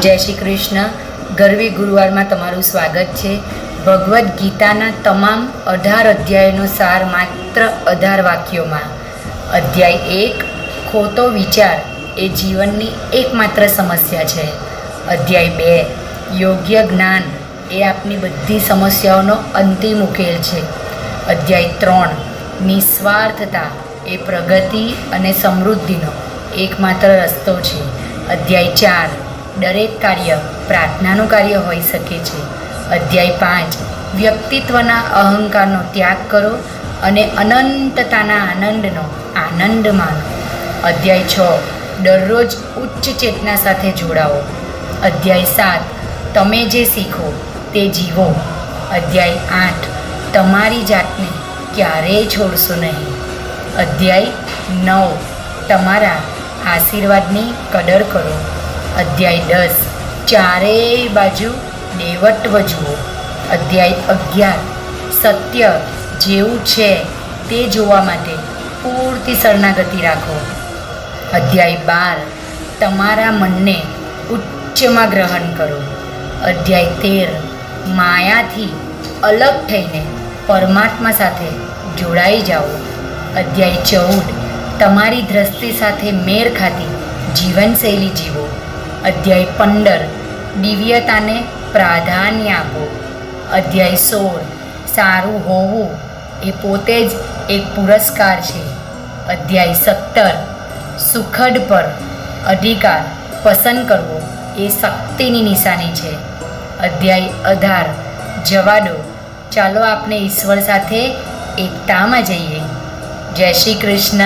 જય શ્રી કૃષ્ણ. ગરવી ગુરુવારમાં તમારું સ્વાગત છે. ભગવદ્ ગીતાના તમામ અઢાર અધ્યાયનો સાર માત્ર અઢાર વાક્યોમાં. અધ્યાય એક, ખોટો વિચાર એ જીવનની એકમાત્ર સમસ્યા છે. અધ્યાય બે, યોગ્ય જ્ઞાન એ આપની બધી સમસ્યાઓનો અંતિમ ઉકેલ છે. અધ્યાય ત્રણ, નિસ્વાર્થતા એ પ્રગતિ અને સમૃદ્ધિનો એકમાત્ર રસ્તો છે. અધ્યાય ચાર દરેક કાર્ય પ્રાર્થનાનું કાર્ય હોઈ શકે છે. અધ્યાય પાંચ. વ્યક્તિત્વના અહંકારનો ત્યાગ કરો અને અનંતતાના આનંદનો આનંદ માનો. અધ્યાય છ. દરરોજ ઉચ્ચ ચેતના સાથે જોડાઓ. અધ્યાય સાત. તમે જે શીખો તે જીવો. અધ્યાય આઠ. તમારી જાતને ક્યારેય છોડશો નહીં. અધ્યાય નવ. તમારા આશીર્વાદની કદર કરો. અધ્યાય દસ. ચારેય બાજુ દેવત્વ જુઓ અધ્યાય અગિયાર. સત્ય જેવું છે તે જોવા માટે પૂરતી શરણાગતિ રાખો. અધ્યાય બાર. તમારા મનને ઉચ્ચમાં ગ્રહણ કરો. અધ્યાય તેર. માયાથી અલગ થઈને પરમાત્મા સાથે જોડાઈ જાઓ. અધ્યાય ચૌદ. તમારી દ્રષ્ટિ સાથે મેળ ખાતી જીવનશૈલી જીવો. અધ્યાય પંદર. દિવ્યતાને પ્રાધાન્ય આપો. અધ્યાય સોળ. સારું હોવું એ પોતે જ એક પુરસ્કાર છે. અધ્યાય સત્તર. સુખડ પર અધિકાર પસંદ કરવો એ શક્તિની નિશાની છે. અધ્યાય અઢાર. જવા દો. ચાલો આપણે ઈશ્વર સાથે એકતામાં જઈએ. જય શ્રી કૃષ્ણ.